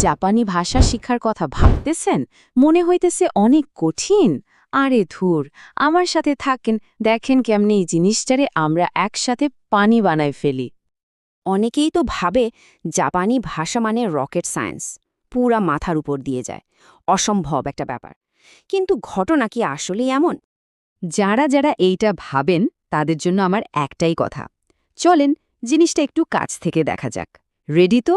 জাপানি ভাষা শিক্ষার কথা ভাবতেছেন? মনে হইতেছে অনেক কঠিন। আরে ধুর, আমার সাথে থাকেন, দেখেন কেমনি এই জিনিসটারে আমরা একসাথে পানি বানায় ফেলি। অনেকেই তো ভাবে জাপানি ভাষা মানে রকেট সায়েন্স, পুরা মাথার উপর দিয়ে যায়। অসম্ভব একটা ব্যাপার। কিন্তু ঘটনা কি আসলেই এমন? যারা যারা এইটা ভাবেন, তাদের জন্য আমার একটাই কথা। চলেন, জিনিসটা একটু কাছ থেকে দেখা যাক। রেডি তো?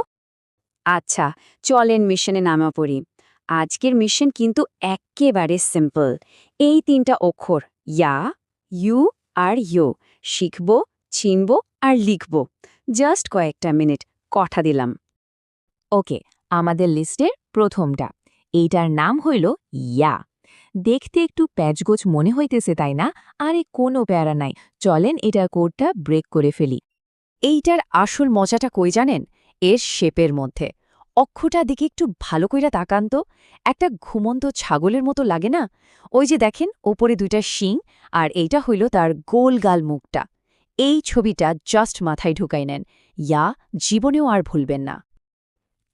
আচ্ছা চলেন মিশনে নামা পড়ি। আজকের মিশন কিন্তু একেবারে সিম্পল। এই তিনটা অক্ষর, ইয়া, ইউ আর ইউ, শিখব, চিনব আর লিখব। জাস্ট কয়েকটা মিনিট, কথা দিলাম। ওকে, আমাদের লিস্টের প্রথমটা। এইটার নাম হইল ইয়া। দেখতে একটু প্যাচগোছ মনে হইতেছে, তাই না? আরে, কোনো প্যারা নাই। চলেন, এটার কোডটা ব্রেক করে ফেলি। এইটার আসল মজাটা কই জানেন? এর শেপের মধ্যে। অক্ষটা দিকে একটু ভালো কইরা তাকান তো। একটা ঘুমন্ত ছাগলের মতো লাগে না? ওই যে দেখেন, ওপরে দুইটা শিং আর এইটা হইল তার গোল গাল মুখটা। এই ছবিটা জাস্ট মাথায় ঢুকাই নেন। ইয়া, জীবনেও আর ভুলবেন না।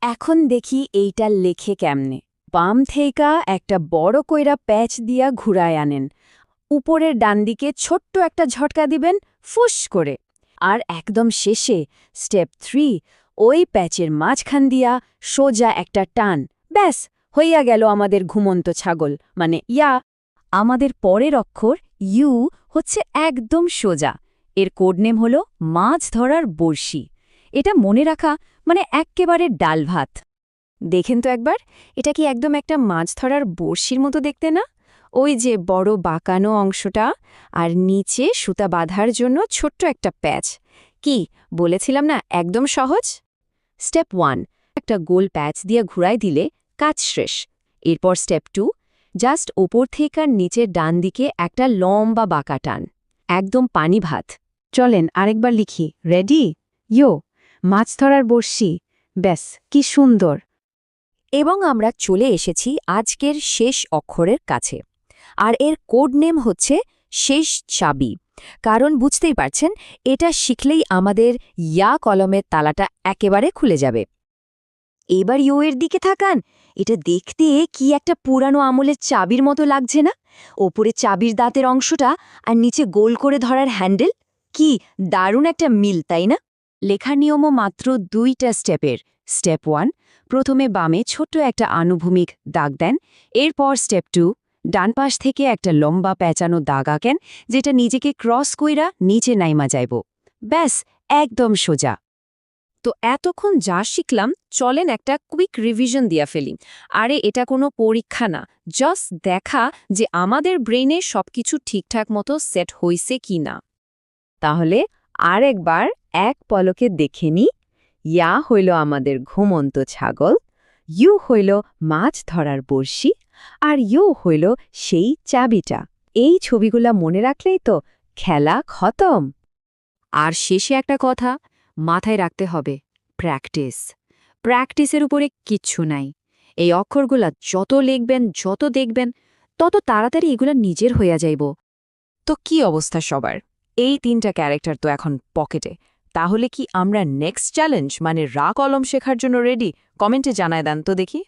এখন দেখি এইটা লেখে কেমনে। বাম থেইকা একটা বড় কইরা প্যাচ দিয়া ঘুরায় আনেন। উপরের ডান দিকে ছোট্ট একটা ঝটকা দিবেন, ফুস করে। আর একদম শেষে, স্টেপ থ্রি ওই প্যাচের মাঝখান দিয়া সোজা একটা টান। ব্যাস, হইয়া গেল আমাদের ঘুমন্ত ছাগল মানে ইয়া। আমাদের পরের অক্ষর ইউ হচ্ছে একদম সোজা। এর কোডনেম হল মাছ ধরার বড়শি। এটা মনে রাখা মানে এক্কেবারে ডাল ভাত। দেখেন তো একবার, এটা কি একদম একটা মাছ ধরার বড়শির মতো দেখতে না? ওই যে বড় বাঁকানো অংশটা, আর নিচে সুতা বাঁধার জন্য ছোট্ট একটা প্যাচ। কি, বলেছিলাম না, একদম সহজ? স্টেপ ওয়ান একটা গোল প্যাচ দিয়ে ঘুরাই দিলে কাজ শেষ। এরপর স্টেপ টু জাস্ট ওপর থেকে আর নিচের ডান দিকে একটা লম্বা বাঁকা টান, একদম পানি ভাত। চলেন আরেকবার লিখি। রেডি ইয়ো মাছ ধরার বর্ষি ব্যাস, কি সুন্দর। এবং আমরা চলে এসেছি আজকের শেষ অক্ষরের কাছে। আর এর কোড নেম হচ্ছে শেষ চাবি। কারণ বুঝতেই পারছেন, এটা শিখলেই আমাদের ইয়া কলমের তালাটা একেবারে খুলে যাবে। এবার ইউ এর দিকে থাকান। এটা দেখতে কি একটা পুরানো আমলের চাবির মতো লাগছে না? ওপরে চাবির দাঁতের অংশটা আর নিচে গোল করে ধরার হ্যান্ডেল? কি দারুণ একটা মিল, তাই না? লেখার নিয়মও মাত্র দুইটা স্টেপের। স্টেপ ওয়ান, প্রথমে বামে ছোট্ট একটা আনুভূমিক দাগ দেন। এরপর স্টেপ টু ডান পাশ থেকে একটা লম্বা পেঁচানো দাগ আঁকেন, যেটা নিজেকে ক্রস কইরা নিচে নাইমা যাইব। ব্যাস, একদম সোজা। তো এতক্ষণ যা শিখলাম, চলেন একটা কুইক রিভিশন দিয়া ফেলি। আরে, এটা কোনো পরীক্ষা না। জাস্ট দেখা যে আমাদের ব্রেনে সবকিছু ঠিকঠাক মতো সেট হইছে কি না। তাহলে আরেকবার এক পলকে দেখে নি, ইয়া হইল আমাদের ঘুমন্ত ছাগল। ইউ হইল মাছ ধরার বড়শি আর ইউ হইল সেই চাবিটা। এই ছবিগুলা মনে রাখলেই তো খেলা খতম। আর শেষে একটা কথা মাথায় রাখতে হবে, প্র্যাকটিস। প্র্যাকটিসের উপরে কিচ্ছু নাই। এই অক্ষরগুলা যত লিখবেন, যত দেখবেন, তত তাড়াতাড়ি এগুলা নিজের হইয়া যাইব। তো কি অবস্থা সবার? এই তিনটা ক্যারেক্টার তো এখন পকেটে। তাহলে কি আমরা নেক্সট চ্যালেঞ্জ মানে রা কলম শেখার জন্য রেডি কমেন্টে জানায় দেন তো দেখি।